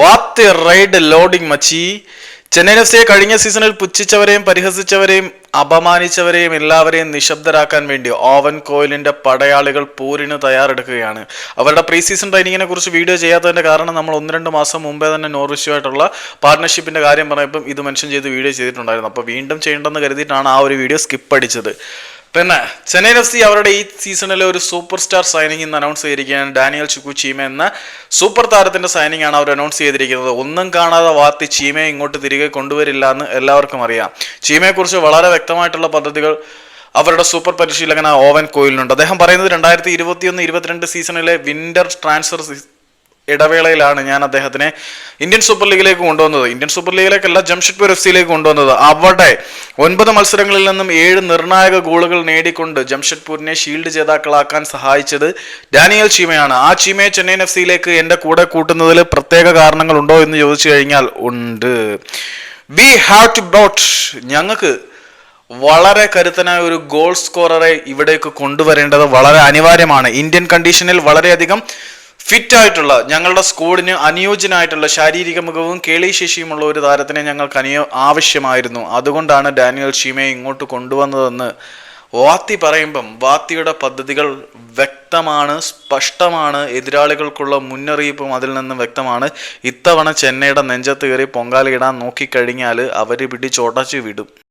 വാത്ത് ride loading മച്ചി. Chennaiyin F സിയെ കഴിഞ്ഞ സീസണിൽ പുച്ഛിച്ചവരെയും പരിഹസിച്ചവരെയും അപമാനിച്ചവരെയും എല്ലാവരെയും നിശബ്ദരാക്കാൻ വേണ്ടി ഓവൻ കോയിലിന്റെ പടയാളികൾ പോരിന് തയ്യാറെടുക്കുകയാണ്. അവരുടെ പ്രീ സീസൺ ട്രെയിനിങ്ങിനെ കുറിച്ച് വീഡിയോ ചെയ്യാത്തതിന്റെ കാരണം നമ്മൾ ഒന്ന് രണ്ട് മാസം മുമ്പേ തന്നെ നോർവിഷ്യുമായിട്ടുള്ള പാർട്ണർഷിപ്പിന്റെ കാര്യം പറഞ്ഞപ്പം ഇത് മെൻഷൻ ചെയ്ത് വീഡിയോ ചെയ്തിട്ടുണ്ടായിരുന്നു. അപ്പോൾ വീണ്ടും ചെയ്യേണ്ടെന്ന് കരുതിയിട്ടാണ് ആ ഒരു വീഡിയോ സ്കിപ്പ് അടിച്ചത്. പിന്നെ ചെന്നൈയിൻ എഫ് സി അവരുടെ ഈ സീസണിലെ ഒരു സൂപ്പർ സ്റ്റാർ സൈനിങ് ഇന്ന് അനൗൺസ് ചെയ്തിരിക്കുകയാണ് ഡാനിയൽ ചുക്കു ചീമ എന്ന സൂപ്പർ താരത്തിന്റെ സൈനിങ് ആണ് അവർ അനൗൺസ് ചെയ്തിരിക്കുന്നത്. ഒന്നും കാണാതെ വാത്തി ചീമയെ ഇങ്ങോട്ട് തിരികെ കൊണ്ടുവരില്ല എന്ന് എല്ലാവർക്കും അറിയാം. ചീമയെക്കുറിച്ച് വളരെ വ്യക്തമായിട്ടുള്ള പദ്ധതികൾ അവരുടെ സൂപ്പർ പരിശീലകന ഓവൻ കോയിലിനുണ്ട്. അദ്ദേഹം പറയുന്നത് രണ്ടായിരത്തി ഇരുപത്തിയൊന്ന് ഇരുപത്തിരണ്ട് സീസണിലെ വിന്റർ ട്രാൻസ്ഫർ ഇടവേളയിലാണ് ഞാൻ അദ്ദേഹത്തിനെ ഇന്ത്യൻ സൂപ്പർ ലീഗിലേക്ക് കൊണ്ടുവന്നത്. ഇന്ത്യൻ സൂപ്പർ ലീഗിലേക്കല്ല ജംഷഡ്പൂർ എഫ് സിയിലേക്ക് കൊണ്ടുവന്നത്. അവിടെ ഒൻപത് മത്സരങ്ങളിൽ നിന്നും ഏഴ് നിർണായക ഗോളുകൾ നേടിക്കൊണ്ട് ജംഷഡ്പൂരിനെ ഷീൽഡ് ജേതാക്കളാക്കാൻ സഹായിച്ചത് ഡാനിയൽ ചീമയാണ്. ആ ചീമയെ ചെന്നൈയിൻ എഫ് സിയിലേക്ക് എന്റെ കൂടെ കൂട്ടുന്നതിൽ പ്രത്യേക കാരണങ്ങൾ ഉണ്ടോ എന്ന് ചോദിച്ചു കഴിഞ്ഞാൽ ഉണ്ട്. വി ഹാവ് ടു ബോട്ട് ഞങ്ങൾക്ക് വളരെ കരുത്തനായ ഒരു ഗോൾ സ്കോററെ ഇവിടേക്ക് കൊണ്ടുവരേണ്ടത് വളരെ അനിവാര്യമാണ്. ഇന്ത്യൻ കണ്ടീഷനിൽ വളരെയധികം ഫിറ്റ് ആയിട്ടുള്ള ഞങ്ങളുടെ സ്കൂളിന് അനുയോജ്യനായിട്ടുള്ള ശാരീരിക മികവും കേളിശേഷിയുമുള്ള ഒരു താരത്തിനെ ഞങ്ങൾക്ക് അനുയോ ആവശ്യമായിരുന്നു. അതുകൊണ്ടാണ് ഡാനിയൽ ഷീമയെ ഇങ്ങോട്ട് കൊണ്ടുവന്നതെന്ന് വാത്തി പറയുമ്പം വാത്തിയുടെ പദ്ധതികൾ വ്യക്തമാണ് സ്പഷ്ടമാണ് എതിരാളികൾക്കുള്ള മുന്നറിയിപ്പും അതിൽ നിന്നും വ്യക്തമാണ്. ഇത്തവണ ചെന്നൈയുടെ നെഞ്ചത്ത് കയറി പൊങ്കാലയിടാൻ നോക്കിക്കഴിഞ്ഞാൽ അവർ പിടിച്ചോട്ടച്ച് വിടും.